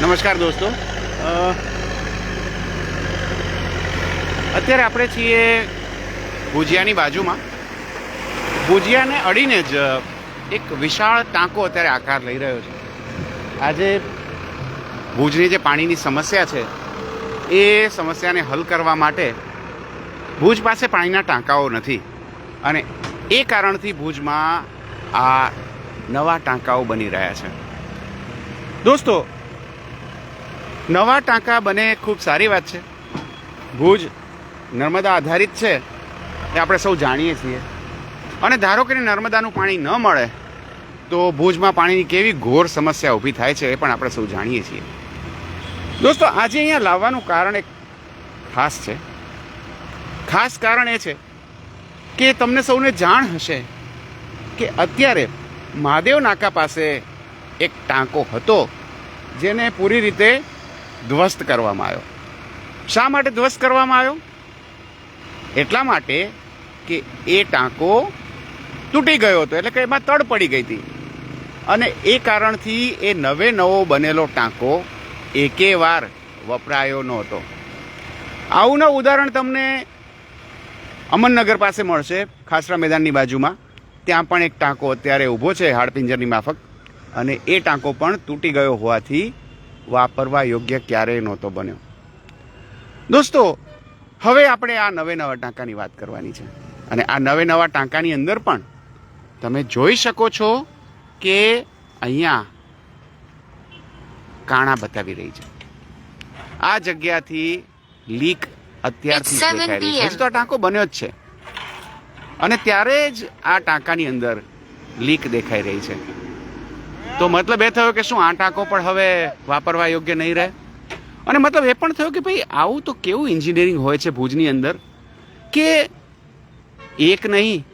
નમસ્કાર દોસ્તો. અત્યારે આપણે છીએ ભુજિયાની બાજુમાં. ભુજિયાને અડીને જ એક વિશાળ ટાંકો અત્યારે આકાર લઈ રહ્યો છે. આજે ભુજની જે પાણીની સમસ્યા છે, એ સમસ્યાને હલ કરવા માટે ભુજ પાસે પાણીના ટાંકાઓ નથી. અને એ કારણથી ભુજમાં આ નવા ટાંકાઓ બની રહ્યા છે. દોસ્તો નવા ટાંકા બને, ખૂબ સારી વાત છે. ભુજ નર્મદા આધારિત છે, એ આપણે સૌ જાણીએ છીએ. અને ધારો કે નર્મદાનું પાણી ન મળે, તો ભુજમાં પાણીની કેવી ઘોર સમસ્યા ઊભી થાય છે, એ પણ આપણે સૌ જાણીએ છીએ. દોસ્તો, આજે અહીંયા લાવવાનું કારણ એક ખાસ છે. ખાસ કારણ એ છે કે તમને સૌને જાણ હશે કે અત્યારે મહાદેવ નાકા પાસે એક ટાંકો હતો, જેને પૂરી રીતે ધ્વસ્ત કરવામાં આવ્યો. શા માટે ધ્વસ્ત કરવામાં આવ્યો? એટલા માટે કે એ ટાંકો તૂટી ગયો હતો, એટલે કે એમાં તડ પડી ગઈ હતી. અને એ કારણથી એ નવે નવો બનેલો ટાંકો એકે વાર વપરાયો નહોતો. આવું ઉદાહરણ તમને અમનનગર પાસે મળશે, ખાસરા મેદાનની બાજુમાં. ત્યાં પણ એક ટાંકો અત્યારે ઊભો છે, હાડપિંજરની માફક. અને એ ટાંકો પણ તૂટી ગયો હોવાથી વાપરવા યોગ્ય ક્યારેય નહોતો બન્યો. દોસ્તો હવે આપણે આ નવે નવા ટાંકાની વાત કરવાની છે. અને આ નવે નવા ટાંકાની અંદર પણ તમે જોઈ શકો છો કે અહીંયા કાણા બતાવી રહી છે. આ જગ્યાથી લીક અત્યારથી It's 7 દેખાઈ રહી છે. તો આ ટાંકો બન્યો જ છે. અને ત્યારે જ આ ટાંકાની અંદર લીક દેખાઈ રહી છે. તો મતલબ એ થયો કે શું, આ ટાંકો પણ હવે વાપરવા યોગ્ય નહીં રહે? અને મતલબ એ પણ થયો કે ભાઈ, આવું તો કેવું એન્જિનિયરિંગ હોય છે ભુજની અંદર કે એક નહીં,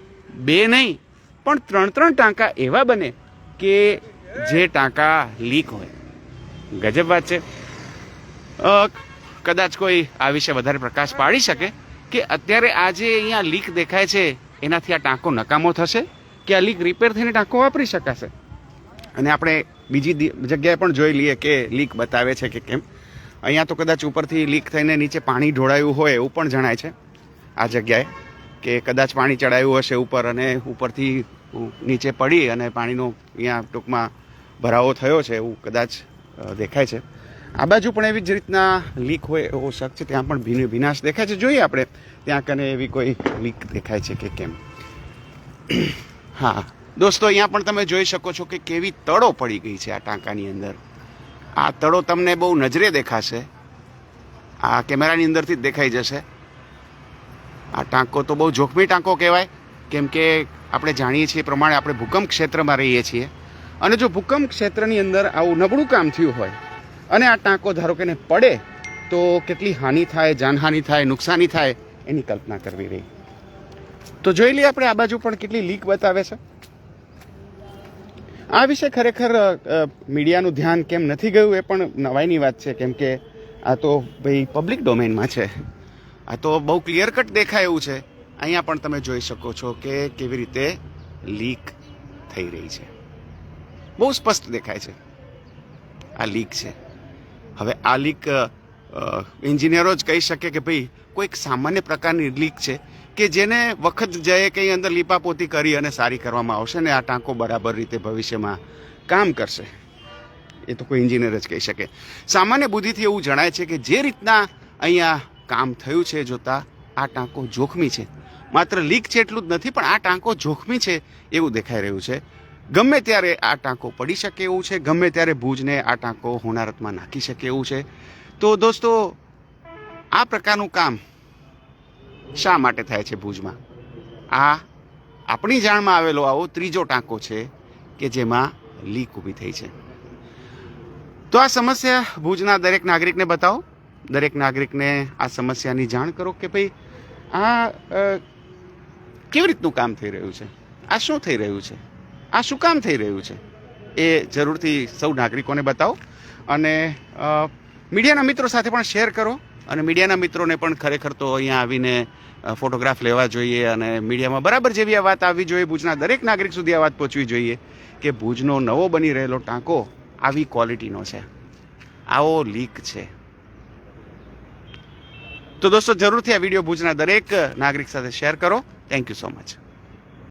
બે નહીં, પણ ત્રણ ત્રણ ટાંકા એવા બને કે જે ટાંકા લીક હોય. ગજબ વાત છે. કદાચ કોઈ આ વિશે વધારે પ્રકાશ પાડી શકે કે અત્યારે આ જે અહીંયા લીક દેખાય છે, એનાથી આ ટાંકો નકામો થશે? કે આ લીક રિપેર થઈને ટાંકો વાપરી શકાશે? અને આપણે બીજી જગ્યાએ પણ જોઈ લઈએ કે લીક બતાવે છે કે કેમ. અહીંયા તો કદાચ ઉપરથી લીક થઈને નીચે પાણી ઢોળાયું હોય એવું પણ જણાય છે આ જગ્યાએ, કે કદાચ પાણી ચડાયું હશે ઉપર અને ઉપરથી નીચે પડી અને પાણીનો અહીંયા ટૂંકમાં ભરાવો થયો છે એવું કદાચ દેખાય છે. આ બાજુ પણ એવી જ રીતના લીક હોય એવો શક છે, ત્યાં પણ વિનાશ દેખાય છે. જોઈએ આપણે ત્યાં કને એવી કોઈ લીક દેખાય છે કે કેમ. હા. દોસ્તો, અહીંયા પણ તમે જોઈ શકો છો કે કેવી તળો પડી ગઈ છે આ ટાંકાની અંદર. આ તળો તમને બહુ નજરે દેખાશે. આ કેમેરાની અંદરથી જ દેખાઈ જશે. આ ટાંકો તો બહુ જોખમી ટાંકો કહેવાય. કેમ કે આપણે જાણીએ છીએ પ્રમાણે આપણે ભૂકંપ ક્ષેત્રમાં રહીએ છીએ. અને જો ભૂકંપ ક્ષેત્રની અંદર આવું નબળું કામ થયું હોય અને આ ટાંકો ધારો કે પડે, તો કેટલી હાનિ થાય, જાનહાનિ થાય, નુકસાની થાય એની કલ્પના કરવી રહી. તો જોઈ લઈએ આપણે આ બાજુ પણ કેટલી લીક બતાવે છે. આ વિશે ખરેખર મીડિયાનું ધ્યાન કેમ નથી ગયું એ પણ નવાઈની વાત છે, કેમ કે આ તો ભાઈ પબ્લિક ડોમેનમાં છે. આ તો બહુ ક્લિયર કટ દેખાય એવું છે. અહીંયા પણ તમે જોઈ શકો છો કે કેવી રીતે લીક થઈ રહી છે. બહુ સ્પષ્ટ દેખાય છે. આ લીક છે. હવે આ લીક એન્જિનિયરો જ કહી શકે કે ભાઈ કોઈક સામાન્ય પ્રકારની લીક છે. કે જેને વખત જઈએ કંઈ અંદર લીપાપોતી કરી અને સારી કરવામાં આવશે ને આ ટાંકો બરાબર રીતે ભવિષ્યમાં કામ કરશે. એ તો કોઈ એન્જિનિયર જ કહી શકે. સામાન્ય બુદ્ધિથી એવું જણાય છે કે જે રીતના અહીંયા કામ થયું છે જોતા આ ટાંકો જોખમી છે. માત્ર લીક છે એટલું જ નથી, પણ આ ટાંકો જોખમી છે એવું દેખાઈ રહ્યું છે. ગમે ત્યારે આ ટાંકો પડી શકે એવું છે, ગમે ત્યારે ભુજને આ ટાંકો હોનારતમાં નાખી શકે એવું છે. તો દોસ્તો, આ પ્રકારનું કામ શા માટે થાય છે ભુજમાં? આ આપણી જાણમાં આવેલો આવો ત્રીજો ટાંકો છે કે જેમાં લીક ઊભી થઈ છે. તો આ સમસ્યા ભુજના દરેક નાગરિકને બતાવો. દરેક નાગરિકને આ સમસ્યાની જાણ કરો કે ભાઈ આ કેવી રીતનું કામ થઈ રહ્યું છે? આ શું થઈ રહ્યું છે? આ શું કામ થઈ રહ્યું છે? એ જરૂરથી સૌ નાગરિકોને બતાવો અને મીડિયાના મિત્રો સાથે પણ શેર કરો. અને મીડિયાના મિત્રોને પણ ખરેખર તો અહીંયા આવીને ફોટોગ્રાફ લેવા જોઈએ અને મીડિયામાં બરાબર જેવી આ વાત આવવી જોઈએ. ભુજના દરેક નાગરિક સુધી આ વાત પહોંચવી જોઈએ કે ભુજનો નવો બની રહેલો ટાંકો આવી ક્વોલિટીનો છે. આવો લીક છે. તો દોસ્તો, જરૂરથી આ વીડિયો ભુજના દરેક નાગરિક સાથે શેર કરો. Thank you so much